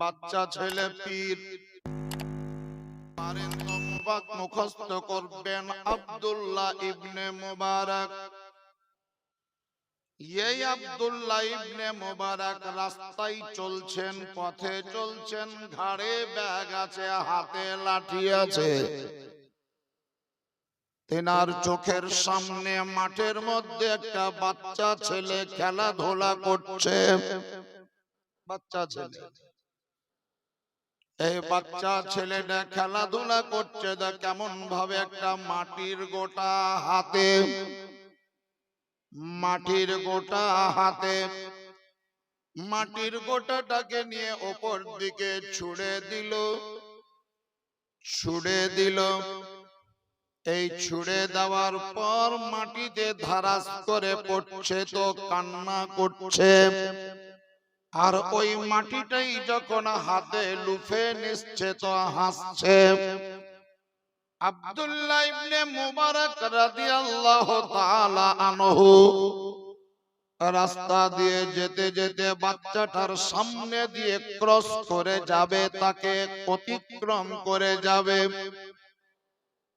বাচ্চা ছেলে পীর। পারেন তো মুবাক মুখস্থ করবেন আব্দুল্লাহ ইবনে মুবারক। এই আব্দুল্লাহ ইবনে মুবারক রাস্তায় চলছেন, পথে চলছেন, ঘাড়ে ব্যাগ আছে, হাতে লাঠি আছে। তেনার চোখের সামনে মাঠের মধ্যে একটা বাচ্চা ছেলে খেলাধুলা করছে। বাচ্চা ছেলে। এই বাচ্চা ছেলেটা খেলাধুলা করছে দা কেমন ভাবে একটা মাটির গোটা হাতে, মাটির গোটা হাতে, মাটির গোটাটাকে নিয়ে ওপর দিকে ছুড়ে দিল ছুড়ে দিল। এই ছুড়ে দেওয়ার পর মাটিতে ধারাস করে পড়ছে তো কান্না করছে। আর ওই মাটিটাই যখন হাতে লুফে নিচ্ছে তো হাসছে। আব্দুল্লাহ ইবনে মুবারক রাদিয়াল্লাহু তাআলা আনহু রাস্তা দিয়ে যেতে যেতে বাচ্চাটার সামনে দিয়ে ক্রস করে যাবে তাকে অতিক্রম করে যাবে।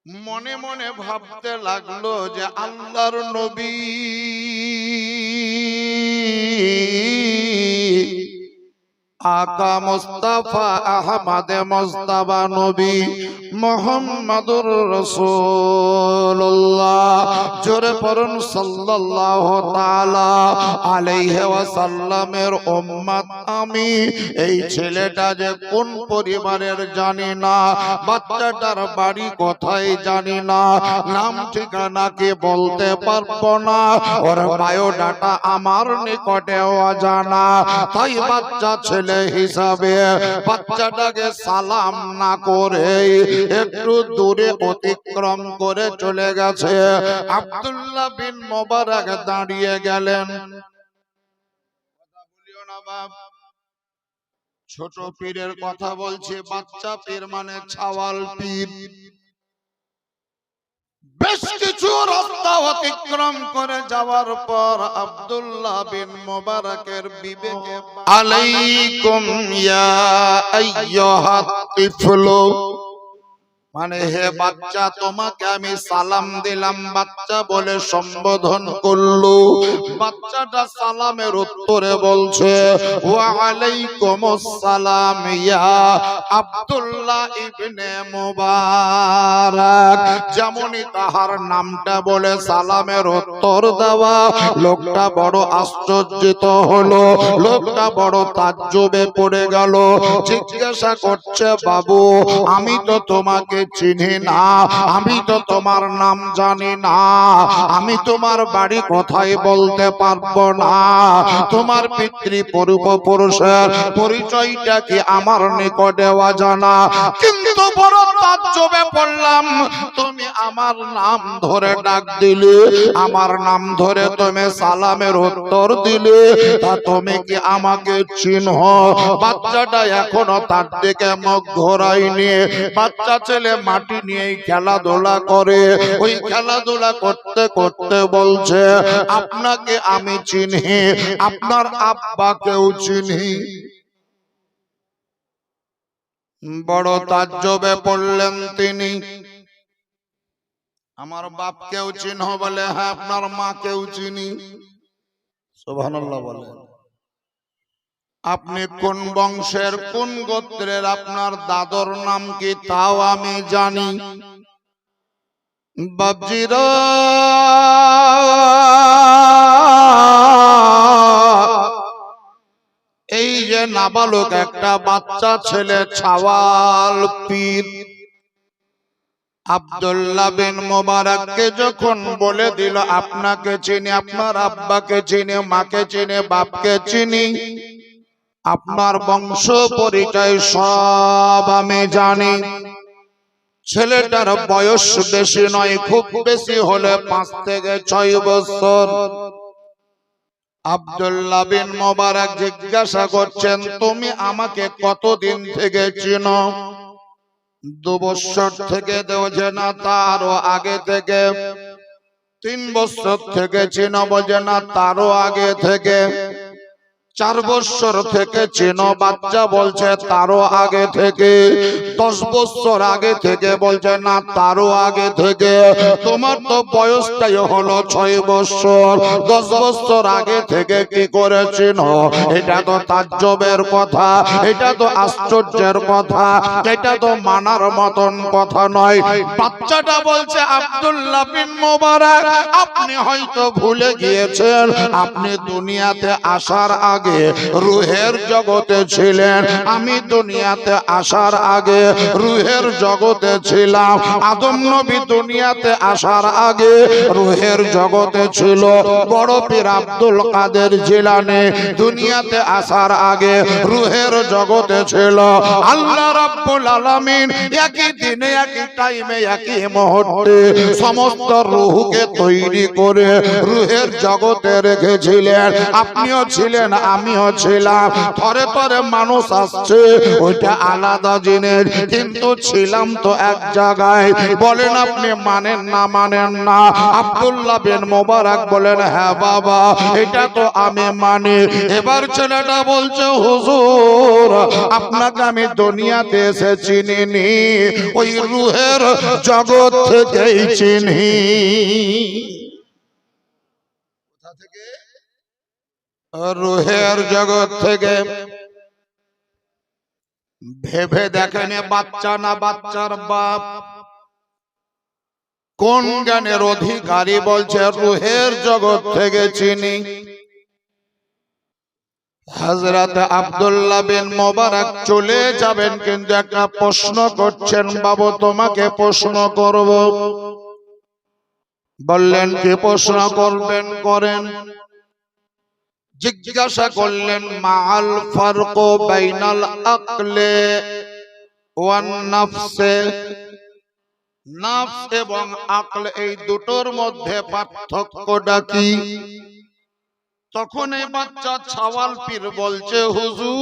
মনে মনে ভাবতে লাগল যে আল্লাহর নবী। আকা মুস্তাফা আহমদ মুস্তাফা নবী মোহাম্মদুর রাসূলুল্লাহ। জোরে পড়ুন সাল্লাল্লাহু তাআলা আলাইহি ওয়াসাল্লামের উম্মত। আমি এই ছেলেটা যে কোন পরিবারের জানি না, বাচ্চাটার বাড়ি কোথায় জানি না, নাম ঠিকানা কি বলতে পারব না, ওর বায়োডাটা আমার নিকটে অজানা। তাই বাচ্চা ছেলে হিসাবে বাচ্চাটাকে সালাম না করে একটু দূরে অতিক্রম করে চলে গেছে। আব্দুল্লাহ বিন মোবারক দাঁড়িয়ে গেলেন। ছোট পীরের কথা বলছে, বাচ্চা পীর মানে ছাওয়াল পীর। বেশ কিছু রাস্তা অতিক্রম করে যাওয়ার পর আব্দুল্লাহ বিন মোবারকের বিবেকে আলাইকুম ইয়া আইয়ুহাত তিফলু মানে হে বাচ্চা তোমাকে আমি সালাম দিলাম বাচ্চা বলে সম্বোধন করল। বাচ্চাটা সালামের উত্তরে বলছে ওয়া আলাইকুম সালাম ইয়া আব্দুল্লাহ ইবনে মুবারক। যেমনই তাহার নামটা বলে সালামের উত্তর দেওয়া লোকটা বড় আশ্চর্যিত হলো। লোকটা বড় তাজ্জবে পড়ে গেল। জিজ্ঞাসা করছে বাবু আমি তো তোমাকে চিনি না, আমি তো তোমার নাম জানি না, আমি তোমার বাড়ি কোথায় বলতে পারব না। তোমার পিতৃ পূর্বপুরুষের পরিচয়টা কি আমার নিকটে অজানা? কিন্তু বড় তাজ্জবে পড়লাম। তুমি আমার নাম ধরে ডাক দিলে, আমার নাম ধরে তুমি সালামের উত্তর দিলে। তা তুমি কি আমাকে বাচ্চাটা এখনও তার দিকে মুখ ঘোরায়নি। বাচ্চা ছেলে মাটি নিয়ে খেলাধুলা করে। ওই খেলাধুলা করতে করতে বলছে, আপনাকে আমি চিনি, আপনার আব্বাকেও চিনি। বড় তাজ্জবে পড়লেন তিনি। আমার বাপকেও চিহ্ন বলে হ্যাঁ আপনার মাকেও চিনি। সোভানাল্লাহ বলে। আপনি কোন বংশের কোন গোত্রের আপনার দাদর নাম কি তাও আমি জানি। বাবজিরা নাবালক একটা বাচ্চা ছেলে ছাওয়াল পীর। আব্দুল্লাহ বিন মোবারককে যখন বলে দিল, আপনাকে চিনি, আপনার আব্বাকে চিনি, মাকে চিনি, বাপকে চিনি, আপনার বংশ পরিচয় সব আমি জানি। ছেলেটার বয়স বেশি নয়, খুব বেশি হলে পাঁচ থেকে ছয় বছর। আব্দুল্লাহ বিন মোবারক জিজ্ঞাসা করছেন, তুমি আমাকে কতদিন থেকে চিনো? দু বছর থেকে দেওছে না, তারও আগে থেকে। তিন বছর থেকে চিনো বোঝে না, তারও আগে থেকে। চার বছর থেকে চেনো বাচ্চা বলছে তারও আগে থেকে দশ বছর আগে থেকে বলছে না তারও আগে থেকে তোমার তো বয়সটাই হলো ছয় বছর। দশ বছর আগে থেকে কি করে চেনো এটা তো তাজ্জবের কথা। এটা তো আশ্চর্যের কথা। এটা তো মানার মতন কথা নয়। বাচ্চাটা বলছে আব্দুল্লাহ বিন মোবারক আপনি হয়তো ভুলে গিয়েছেন। আপনি দুনিয়াতে আসার আগে রুহের জগতে ছিলেন। আমি দুনিয়াতে আসার আগে রুহের জগতে ছিলাম। আদম নবী দুনিয়াতে আসার আগে রুহের জগতে ছিল বড় পীর আব্দুল কাদের জিলানি। দুনিয়াতে আসার আগে রুহের জগতে ছিল আল্লাহ রাব্বুল আলামিন। একই দিনে, একই টাইমে, একই মুহূর্তে সমস্ত রুহকে তৈরি করে রুহের জগতে রেখেছিলেন। আপনিও ছিলেন আমিও ছিলাম। থরে থরে মানুষ আসছে, ওইটা আলাদা জিনিস কিন্তু ছিলাম তো এক জায়গায়। বলেন আপনি মানেন না মানেন না। আব্দুল্লাহ বিন মোবারক বলেন হ্যাঁ বাবা, এটা তো আমি মানি। এবার ছেলেটা বলছে, হুজুর, আপনাকে আমি দুনিয়াতে এসে চিনিনি। ওই রুহের জগৎ থেকেই চিনি। রুহের জগৎ থেকে ভেবে দেখেন বাচ্চা না বাচ্চার বাপ। কোন জ্ঞানের অধিকারী বলছে, রুহের জগৎ থেকে চিনি। হজরত আব্দুল্লাহ বিন মোবারক চলে যাবেন, কিন্তু একটা প্রশ্ন করছেন, বাবু, তোমাকে প্রশ্ন করব। বললেন, কি প্রশ্ন করবেন, করেন। জিজ্ঞাসা করলেন মাল ফারক বাইনাল আকলে ওয়ান নাফসে? নাফস এবং আকল এই দুটোর মধ্যে পার্থক্যটা কি? তখন এই বাচ্চা ছাওয়াল পীর বলছে, হুজুর,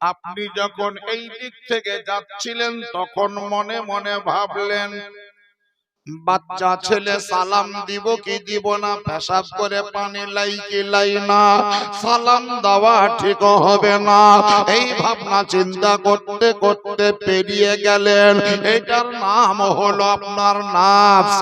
আপনি যখন এই দিক থেকে যাচ্ছিলেন তখন মনে মনে ভাবলেন বাচ্চা ছেলে সালাম দিব কি দিব না? পেশাব করে পানি লাই কি লাই না? সালাম দেওয়া ঠিক হবে না। এই ভাবনা চিন্তা করতে করতে পেরিয়ে গেলেন। এটার নাম হলো আপনার নাফস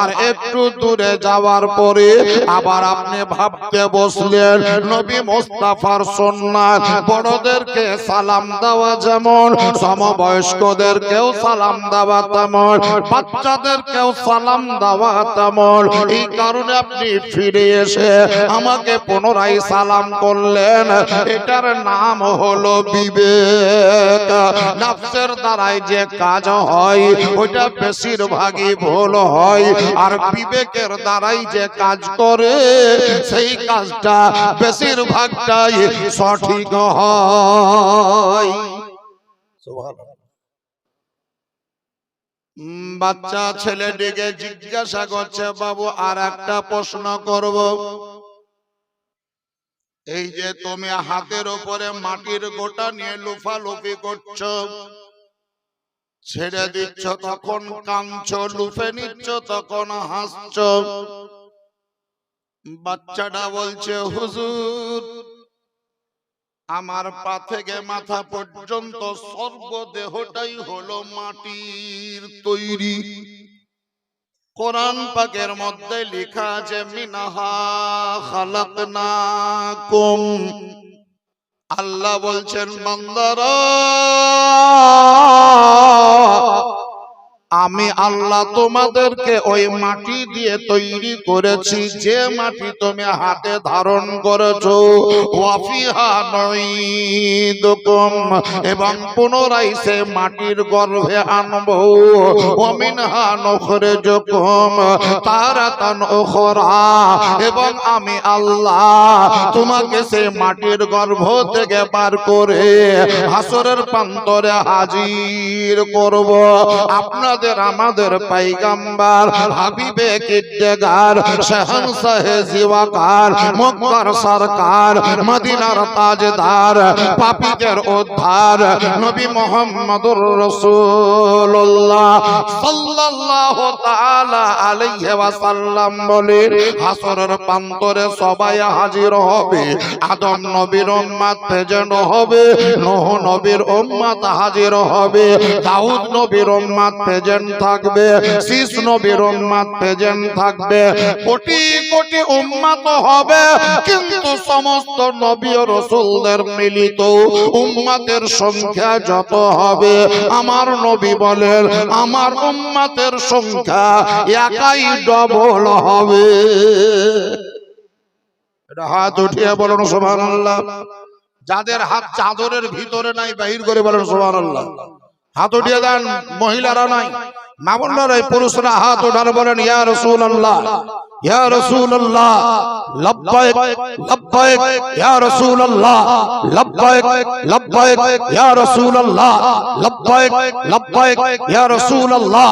আর একটু দূরে যাওয়ার পরে আবার আপনি ভাবতে বসলেন, নবী মোস্তাফার সুন্নাত বড়দেরকে সালাম দেওয়া যেমন, সমবয়স্কদেরকেও সালাম দেওয়া তেমন বাচ্চাদেরকেও সালাম দেওয়া তেমন এই কারণে আপনি ফিরে এসে আমাকে পুনরায় সালাম করলেন। এটার নাম হলো বিবেক। নাফসের দ্বারাই যে কাজ হয় ওইটা বেশিরভাগই ভুল হয়। আর বিবেকের দ্বারাই যে কাজ করে সেই কাজটা বেশিরভাগটাই সঠিক হয়। উম, বাচ্চা ছেলেটিকে জিজ্ঞাসা করছে, বাবু আর একটা প্রশ্ন করব। এই যে তুমি হাতের উপরে মাটির গোটা নিয়ে লুফালুফি করছ, ছেড়ে দিচ্ছ, তখন কাঁদছ, লুফে নিচ্ছ, তখন হাসছ। বাচ্চাটা বলছে, হুজুর আমার পা থেকে মাথা পর্যন্ত সর্বদেহটাই হলো মাটির তৈরি। কোরআন পাকের মধ্যে লেখা আছে, মিনাহা খালাকনাকুম। আল্লাহ বলছেন, বান্দারা আমি আল্লাহ তোমাদেরকে ওই মাটি দিয়ে তৈরি করেছি যে মাটি তুমি হাতে ধারণ করেছ ওয়াফিহা এবং পুনরায় সে মাটির গর্ভে আনব ওমিনহা নখরিজুকুম তারাতান উখরা এবং আমি আল্লাহ তোমাকে সে মাটির গর্ভ থেকে পার করে হাসরের প্রান্তরে হাজির করব। আপনাদের আমাদের আমাদের পাইগাম্বার, হাবিবে কিড্ডেগার শাহন সাহে জিওয়াকার, মক্কার সরকার, মদিনার তাজদার, পাপীদের উদ্ধার, নবী মুহাম্মদুর রাসূলুল্লাহ সাল্লাল্লাহু তাআলা আলাইহি ওয়াসাল্লাম বলে, হাসরের প্রান্তরে সবাই হাজির হবে, আদম নবীর উম্মত প্রেজেন্ট হবে, নূহ নবীর উম্মত হাজির হবে, দাউদ নবীর উম্মত প্রেজেন্ট থাকবে শীষ নবীর উম্মত প্রেজেন্ট থাকবে, কোটি কোটি উম্মত হবে, কিন্তু সমস্ত নবী ও রাসূলদের মিলিত উম্মতের সংখ্যা যত হবে, আমার নবী বলেন, আমার উম্মতের সংখ্যা একাই ডবল হবে। হাত উঠিয়ে বলুন, সুবহানাল্লাহ। যাদের হাত চাদরের ভিতরে নাই, বাহির করে বলেন, সুবহানাল্লাহ। হাত উঠিয়ে দেন মহিলারা নাই। মামুল্লারা পুরুষরা হাত উঠার বলেন ইয়া রাসূলুল্লাহ। ইয়া রাসূলুল্লাহ লব্বাইক লব্বাইক ইয়া রাসূলুল্লাহ লব্বাইক লব্বাইক ইয়া রাসূলুল্লাহ লব্বাইক লব্বাইক ইয়া রাসূলুল্লাহ।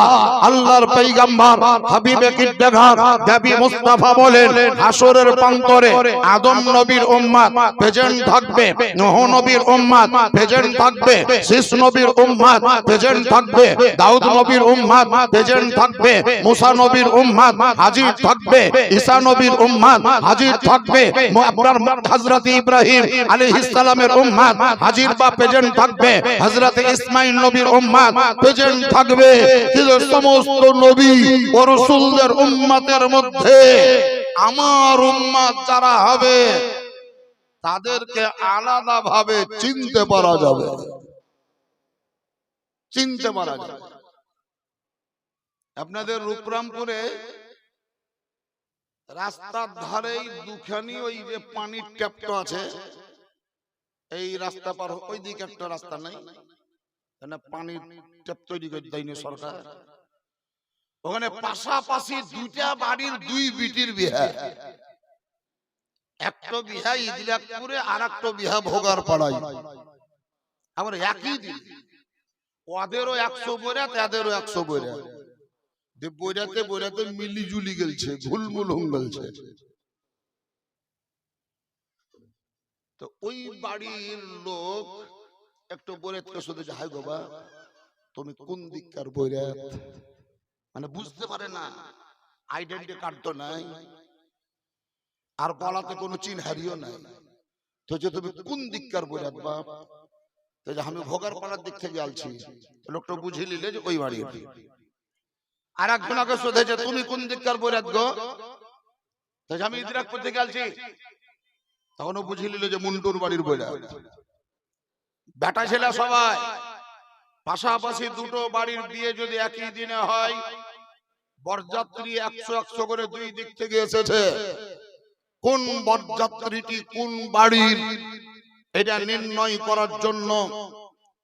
আল্লাহর পয়গম্বর হাবিবে কিদ্দাগার নবী মুস্তাফা বলেন হাসরের প্রান্তরে আদম নবীর উম্মত প্রেজেন্ট থাকবে নূহ নবীর উম্মত প্রেজেন্ট থাকবে শীষ নবীর উম্মত প্রেজেন্ট থাকবে দাউদ নবীর উম্মত প্রেজেন্ট থাকবে মুসা নবীর উম্মত হাজির থাকবে ঈসা নবীর উম্মত হাজির থাকবে। ইব্রাহিম উম্মত হাজির বা প্রেজেন্ট থাকবে। নবীর উম্মত প্রেজেন্ট থাকবে। সমস্ত নবী ও মধ্যে আমার উম্মত যারা হবে, তাদেরকে আলাদা ভাবে চিনতে পারা যাবে। চিনতে পারা যাবে। আপনাদের রূপরামপুরে রাস্তার ধারেই দুখানি ওই যে পানির ট্যাপটা আছে, এই রাস্তা পার ওই দিকে একটা রাস্তা নাই। পানির ট্যাপ তৈরি করে দেয়নি সরকার। ওখানে পাশাপাশি দুইটা বাড়ির দুই বিটির বিহা। একটা বিহা ইদিলাকপুরে আর একটা বিহা ভোগার পাড়ায় আবার একই দিন, ওদেরও একশো বইরা, তাদেরও একশো বইরা। যে বইরাতে বইরাতে মিলি জুলি গেলছে ঘুলমুল হুম গেলছে। তো ওই বাড়ির লোক একটু বইরাতকে শুধু হাই বাবা তুমি কোন দিককার বইরাত? মানে বুঝতে পারে না আইডেন্টি কার্ড তো নাই আর বলাতে কোনো চিনহারিও নাই। তো যে তুমি কোন দিককার বইরাত বাপ? তো যে আমি ভোগার পাড়ার দিক থেকে আলছি। লোকটা বুঝে নিলে যে ওই বাড়ির আর একজনকে শোধেছে, তুমি কোন দিককার বইরাত গো তো যে আমি ইদিরাকপুর থেকে আলছি তখনও বুঝে নিল যে মুন্টুর বাড়ির বইরাত বেটা ছেলে সবাই, পাশাপাশি দুটো বাড়ির বিয়ে যদি একই দিনে হয়, বরযাত্রী একশো একশো করে দুই দিক থেকে এসেছে। কোন বরযাত্রীটি কোন বাড়ির? এটা নির্ণয় করার জন্য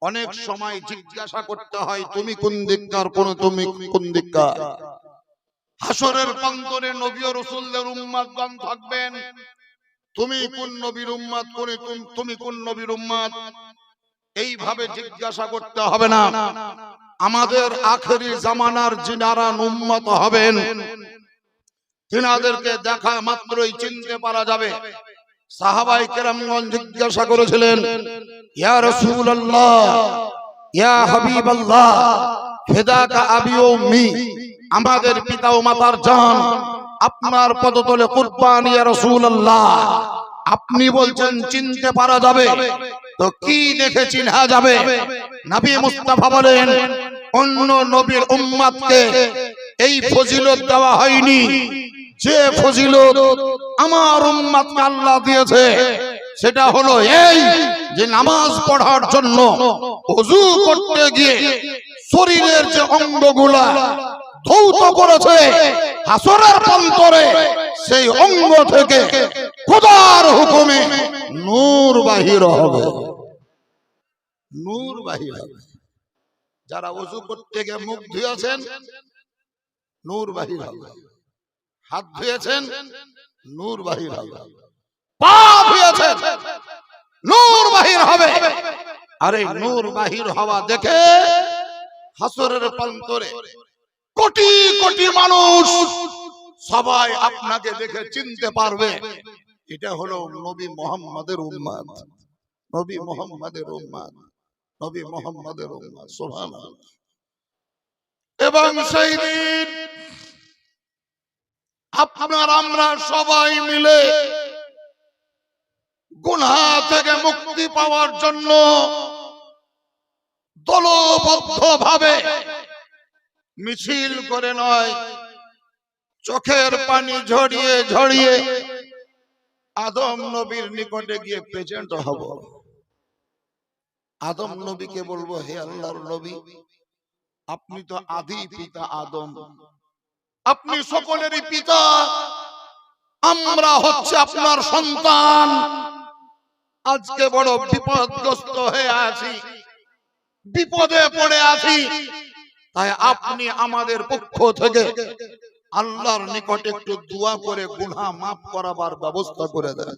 অনেক সময় জিজ্ঞাসা করতে হয় তুমি কোন দিককার কোন তুমি কোন দিককার? হাসরের প্রান্তরে নবী ও রসুলদের উম্মাদগণ থাকবেন। তুমি কোন নবীর উম্মাদ কোন কোন- তুমি কোন নবীর উম্মাদ? এইভাবে জিজ্ঞাসা করতে হবে না। আমাদের আখেরি জামানার যিনারা উম্মত হবেন তিনাদেরকে দেখা মাত্রই চিনতে পারা যাবে। সাহাবাই করেছিলেন, ইয়া ইয়া আমাদের পিতা ও মাতার জান, আপনার পদতলে কুরবান, ইয়া রাসূলুল্লাহ, আপনি বলছেন চিনতে পারা যাবে, তো কি দেখে চিনা যাবে? নবী মুস্তাফা বলেন, অন্য নবীর উম্মতকে এই ফজিলত দেওয়া হয়নি যে ফজিলত আমার উম্মতকে আল্লাহ দিয়েছে, সেটা হলো এই যে নামাজ পড়ার জন্য ওযু করতে গিয়ে শরীরের যে অঙ্গগুলা ধৌত করেছে, হাসরের প্রান্তরে সেই অঙ্গ থেকে খোদার হুকুমে নূর বাহির হবে। নূর বাহির হবে। যারা ওযু করতে গিয়ে মুখ ধুয়েছেন নূর বাহির হবে। হাত ধুয়েছেন, নূর বাহির হবে। পা ধুয়েছেন, নূর বাহির হবে। আরে নূর বাহির হওয়া দেখে হাসরের প্রান্তরে কোটি কোটি মানুষ সবাই আপনাকে দেখে চিনতে পারবে। এটা হলো নবী মোহাম্মদের উম্মাদ। নবী মোহাম্মদের উম্মাদ। নবী মোহাম্মদের উম্মাদ, সুবহানাল্লাহ। এবং সেই দিন আপনার আমরা সবাই মিলে গুনহা থেকে মুক্তি পাওয়ার জন্য দলবদ্ধ ভাবে মিছিল করে নয়, চোখের পানি ঝরিয়ে ঝরিয়ে আদম নবীর নিকটে গিয়ে প্রেজেন্ট হব। আদম নবীকে বলব, হে আল্লাহর নবী, আপনি তো আদি পিতা আদম। আপনি সকলেরই পিতা। আমরা হচ্ছে আপনার সন্তান। আজকে বড় বিপদগ্রস্ত হয়ে আছি। বিপদে পড়ে আছি। তাই আপনি আমাদের পক্ষ থেকে আল্লাহর নিকটে একটু দোয়া করে গুনাহ মাফ করাবার ব্যবস্থা করে দেন।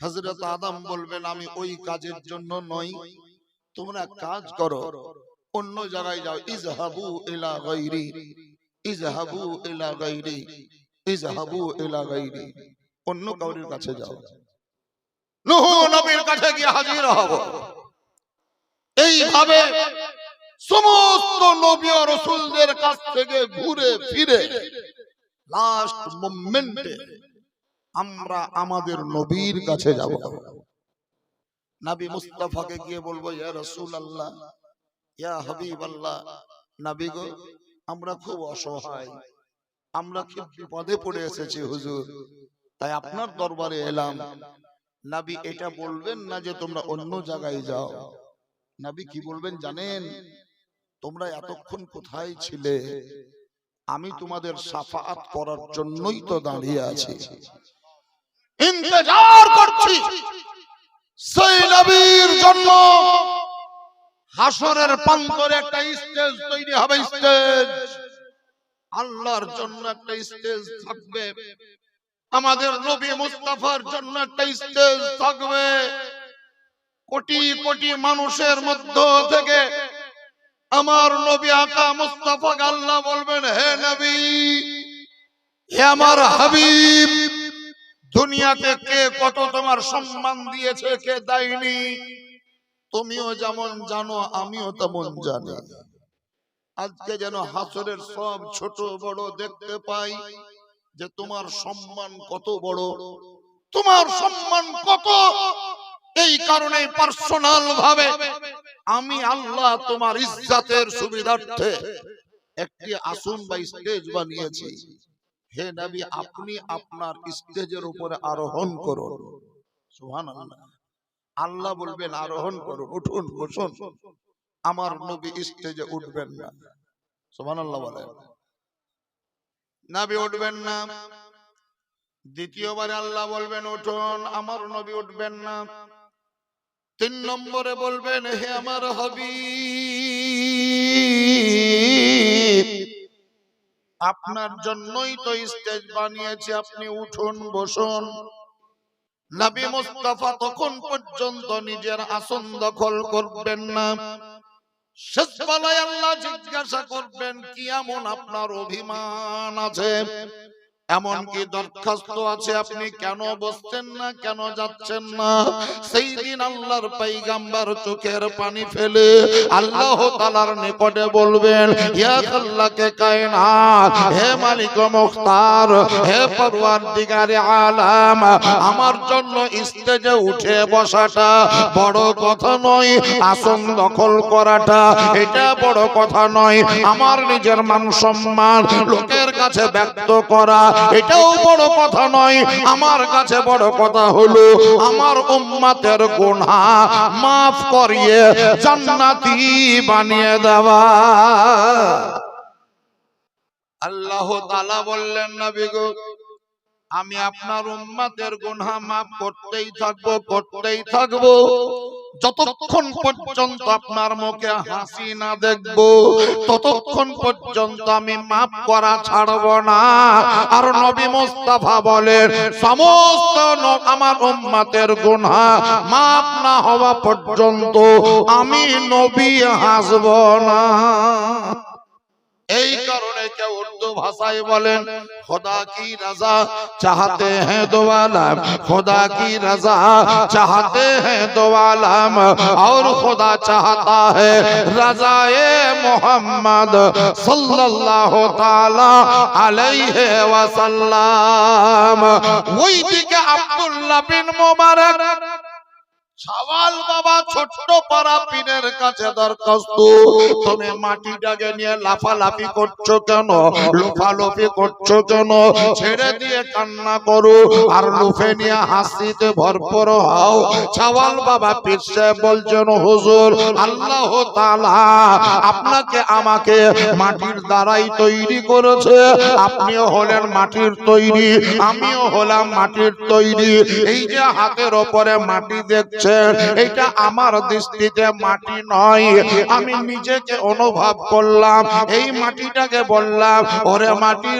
হযরত আদম বলবেন আমি ওই কাজের জন্য নই। তোমরা কাজ করো। অন্য জায়গায় যাও। ইজহাবু ইলা গায়রি। ইজহাবু ইলা ইজহাবু ইলা অন্য কাউরির কাছে যাও। নবীর কাছে গিয়ে হাজির হব। সমস্ত নবী ও রসুলদের কাছ থেকে ঘুরে ফিরে লাস্ট মোমেন্টে আমরা আমাদের নবীর কাছে যাব। নবী মুস্তাফাকে গিয়ে বলব, ইয়া রসুল আল্লাহ ইয়া হাবিব আল্লাহ নবী গো আমরা খুব অসহায়। আমরা খুব বিপদে পড়ে এসেছি হুজুর। তাই আপনার দরবারে এলাম। নাবি এটা বলবেন না যে তোমরা অন্য জায়গায় যাও। নাবি কি বলবেন জানেন? তোমরা এতক্ষণ কোথায় ছিলে? আমি তোমাদের সাফাত করার জন্যই তো দাঁড়িয়ে আছি। ইন্তজার করছি। হাসরের প্রান্তরে একটা স্টেজ তৈরি হবে, স্টেজ। আল্লাহর জন্য একটা স্টেজ থাকবে। আমাদের নবী মুস্তাফার জন্য একটা স্টেজ থাকবে। কোটি কোটি মানুষের মধ্য থেকে আমার নবী আকা মুস্তাফা আল্লাহ বলবেন, হে নবী, হে আমার হাবিব, দুনিয়াতে কে কত তোমার সম্মান দিয়েছে, কে দেয়নি? তুমিও যেমন জানো, আমিও তেমন জানি। আজকে যেন হাসরের সব ছোট বড় দেখতে পাই যে তোমার সম্মান কত বড়। তোমার সম্মান কত? এই কারণে পার্সোনাল ভাবে আমি আল্লাহ তোমার ইজ্জাতের সুবিধার্থে একটি আসন বা স্টেজ বানিয়েছি। হে নবী, আপনি আপনার স্টেজের উপরে আরোহণ করুন। সুবহানাল্লাহ। আল্লাহ বলবেন আরোহণ করুন উঠুন বসুন। আমার নবী স্টেজে উঠবেন না। সুবহানাল্লাহ বলেন। নবী উঠবেন না। দ্বিতীয়বার আল্লাহ বলবেন উঠুন আমার নবী উঠবেন না। তিন নম্বরে বলবেন হে আমার হবি আপনার জন্যই তো স্টেজ বানিয়েছি আপনি উঠুন বসুন। নবী মুস্তাফা তখন পর্যন্ত নিজের আসন দখল করবেন না। শেষ বেলায় আল্লাহ জিজ্ঞাসা করবেন, কি এমন আপনার অভিমান আছে? এমন কি দরখাস্ত আছে আপনি কেন বসছেন না? কেন যাচ্ছেন না? সেই দিন আল্লাহর পাইগাম্বার চোখের পানি ফেলে আল্লাহ তালার নিকটে বলবেন ইয়া আল্লাহকে কায়নাত হে মালিক মুখতার হে পরওয়ার দিগারে আলাম আমার জন্য স্টেজে উঠে বসাটা বড় কথা নয় আসন দখল করাটা এটা বড় কথা নয় আমার নিজের মান সম্মান লোকের কাছে ব্যক্ত করা এটাও বড় কথা নয়, আমার কাছে বড় কথা হলো, আমার উম্মাতের গুনাহ মাফ করিয়ে জান্নাতি বানিয়ে দেওয়া। আল্লাহ তাআলা বললেন, নবী গো, আমি আপনার উম্মাতের গুনাহ মাফ করতেই থাকব করতেই থাকব। যতক্ষণ পর্যন্ত আপনার মুখে হাসি না দেখব ততক্ষণ পর্যন্ত আমি মাফ করা ছাড়ব না। আর নবী মোস্তাফা বলেন সমস্ত আমার উম্মতের গুনাহ মাফ না হওয়া পর্যন্ত আমি নবী হাসব না। ای কারণে کے اردو بھاسائی বলেন خدا کی رضا چاہتے ہیں دو عالم خدا کی رضا چاہتے ہیں دو عالم اور خدا چاہتا ہے رضا محمد صلی اللہ تعالی علیہ وسلم وہی دیکھے عبداللہ بن مبارک সওয়াল বাবা ছোট্ট পাড়া কাছে দরখাস্ত। তুমি নিয়ে লাফালাফি করছ কেন? করছ কেন? ছেড়ে দিয়ে কান্না করো আর লুফে নিয়ে হাসিতে হও। সওয়াল বাবা বলছেন, হুজুর, আল্লাহ আপনাকে আমাকে মাটির দ্বারাই তৈরি করেছে। আপনিও হলেন মাটির তৈরি, আমিও হলাম মাটির তৈরি। এই যে হাতের ওপরে মাটি দেখছেন এটা আমার দৃষ্টিতে মাটি নয়। আমি নিজেকে অনুভব করলাম। এই মাটিটাকে বললাম, ওরে মাটি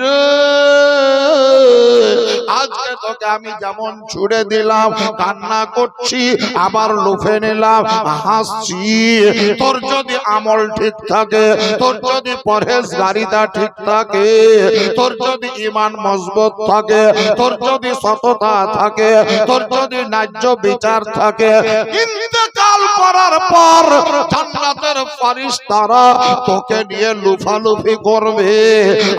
আজকে তোকে আমি যেমন ছুড়ে দিলাম, কান্না করছি, আবার লুফে নিলাম, হাসছি। তোর যদি আমল ঠিক থাকে, তোর যদি পরহেজগারিতা ঠিক থাকে, তোর যদি ইমান মজবুত থাকে, তোর যদি সততা থাকে, তোর যদি ন্যায্য বিচার থাকে ইন্তেকাল করার পর জান্নাতের ফারিস্তারা তোকে নিয়ে লুফালুফি করবে।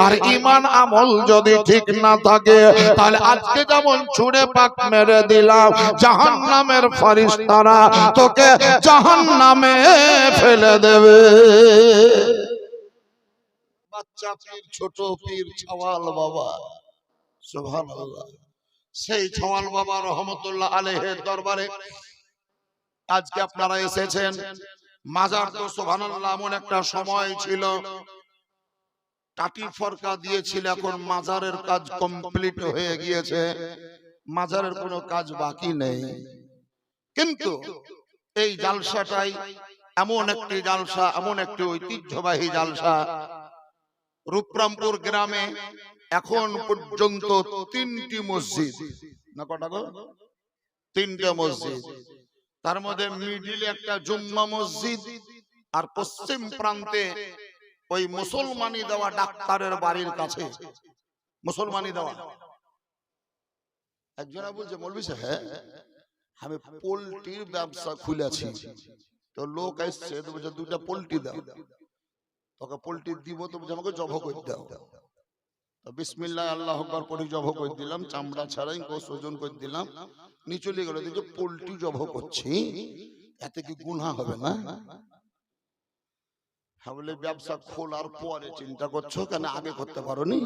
আর ইমান আমল যদি ঠিক না থাকে, তাহলে আজকে যেমন ছুড়ে পাক মেরে দিলাম, জাহান্নামের ফারিস্তারা তোকে জাহান্নামে ফেলে দেবে। বাচ্চা পীর, ছোট পীর, ছাওয়াল বাবা, সুবহানাল্লাহ। সেই ছাওয়াল বাবা রহমতুল্লাহ আলাইহির দরবারে আজকে আপনারা এসেছেন। মাজার তো সুবহানাল্লাহ এমন একটা সময় ছিল। টাটি ফরকা দিয়েছিল এখন মাজারের কাজ কমপ্লিট হয়ে গিয়েছে। মাজারের কোনো কাজ বাকি নেই। কিন্তু এই জালসাটাই এমন একটি জালসা এমন একটি ঐতিহ্যবাহী জালসা। রূপরামপুর গ্রামে এখন পর্যন্ত তিনটি মসজিদ। না কটা গো? তিনটে মসজিদ। তার মধ্যে মিডিলে একটা জুম্মা মসজিদ আর পশ্চিম প্রান্তে ওই মুসলমানি দেওয়া ডাক্তারের বাড়ির কাছে। মুসলমানি দেওয়া। একজনা বলছে মৌলবি হ্যাঁ আমি পোল্ট্রির ব্যবসা খুলেছি। তো লোক এসছে, তো বলছে দুটা পোল্ট্রি দাও। তোকে পোল্ট্রি দিব, তো বলছে, আমাকে জব করে দাও? তো বিসমিল্লাহ, আল্লাহ আকবার পরে জব করে দিলাম, চামড়া ছাড়াই গোস ওজন করে দিলাম। নিচে লেগে গেল, দেখি পোল্ট্রি জব করছি। এতে কি গুনাহ হবে না? হ্যাঁ বলে ব্যবসা খোলার পরে চিন্তা করছ কেন? আগে করতে পারোনি?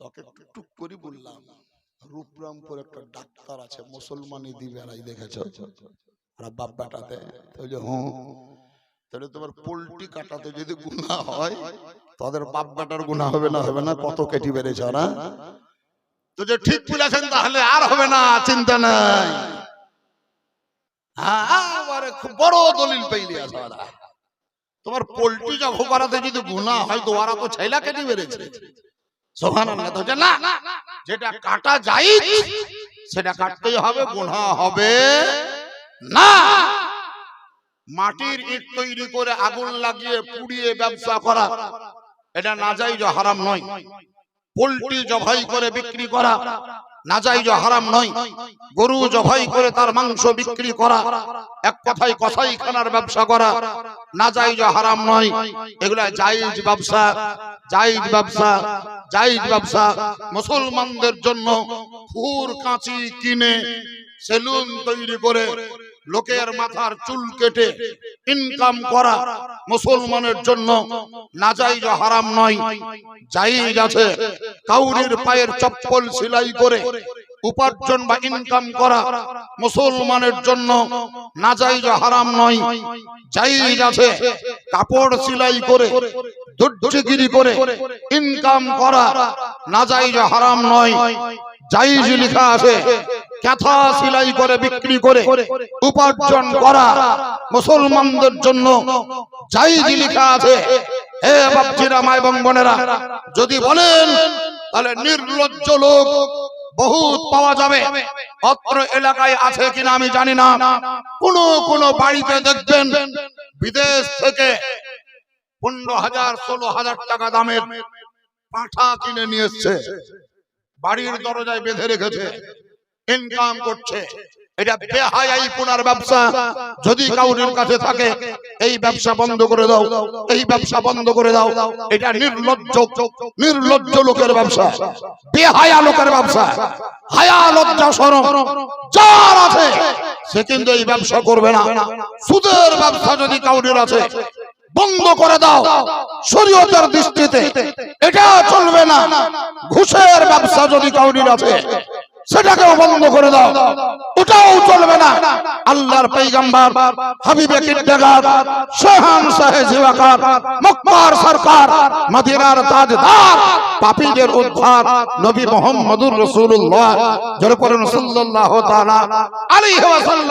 তোকে টুক করে বললাম রূপরামপুর একটা ডাক্তার আছে, মুসলমানি দিবে, আর দেখেছ? আর বাপ বেটাতে তাহলে হ্যাঁ তাহলে তোমার পোল্ট্রি কাটাতে যদি গুণা হয় তাদের বাপ বেটার গুণা হবে না হবে না কত কেটে বেড়েছে ওরা তো যে ঠিক বলেছেন তাহলে আর হবে না চিন্তা নাই। হ্যাঁ খুব বড় দলিল পেইলি তোমার পোল্ট্রি জব করাতে যদি গুণা হয় তো ওরা তো ছেলা কেটে বেড়েছে। সোহান তো না যেটা কাটা যায় সেটা কাটতেই হবে গুণা হবে না। মাটির ইট তৈরি করে আগুন লাগিয়ে পুড়িয়ে ব্যবসা করা। এটা নাজাইজ হারাম নয়। পোল্ট্রি জবাই করে বিক্রি করা। নাজাইজ হারাম নয়। গরু জবাই করে তার মাংস বিক্রি করা। এক কথায় কসাই খানার ব্যবসা করা। নাজাইজ হারাম নয়। এগুলা জায়েজ ব্যবসা। জায়েজ ব্যবসা। জায়েজ ব্যবসা। মুসলমানদের জন্য খুর কাঁচি কিনে সেলুন তৈরি করে লোকের মাথার চুল কেটে ইনকাম করা মুসলমানের জন্য নাজাইজ হারাম নয়। জায়েজ আছে। কাউরির পায়ের চপ্পল সেলাই করে উপার্জন বা ইনকাম করা মুসলমানের জন্য নাজাইজ হারাম নয়। জায়েজ আছে। কাপড় সেলাই করে দুর্যগিরি করে ইনকাম করা নাজাইজ হারাম নয়। জায়েজ লেখা আছে। ক্যাথা সিলাই করে, বিক্রি করে, উপার্জন করা মুসলমানদের জন্য যাই লেখা আছে। হে বাপজিরা মা এবং বোনেরা, যদি বলেন, তাহলে নির্লজ্জ লোক বহুত পাওয়া যাবে। অত্র এলাকায় আছে কিনা আমি জানি না। কোন কোন বাড়িতে দেখবেন বিদেশ থেকে পনেরো হাজার, ষোলো হাজার টাকা দামের পাঠা কিনে নিয়ে এসছে। বাড়ির দরজায় বেঁধে রেখেছে। ইনকাম করছে। এটা বেহায়াই পুনার ব্যবসা। যদি কাউরির কাছে থাকে এই ব্যবসা বন্ধ করে দাও। এই ব্যবসা বন্ধ করে দাও। এটা নির্লজ্জ নির্লজ্জ লোকের ব্যবসা। বেহায়া লোকের ব্যবসা। হায়া লজ্জা শরম। যার আছে সে কিন্তু এই ব্যবসা করবে না। সুদের ব্যবসা যদি কাউরির আছে বন্ধ করে দাও। শরীয়তের দৃষ্টিতে এটা চলবে না। ঘুষের ব্যবসা যদি কাউরির আছে সেটাকেও বন্ধ করে দাও। ওটাও চলবে না। আল্লাহর পৈগম্বর হাবিবে কিদ্দাগার সোহান জিওয়াকার মক্কার সরকার, মদিনার তাজদার, পাপীদের উদ্ধার, নবী মুহাম্মদুর রাসূলুল্লাহ জোরে করুন সাল্লাল্লাহু তাআলা আলাইহি ওয়াসাল্লাম।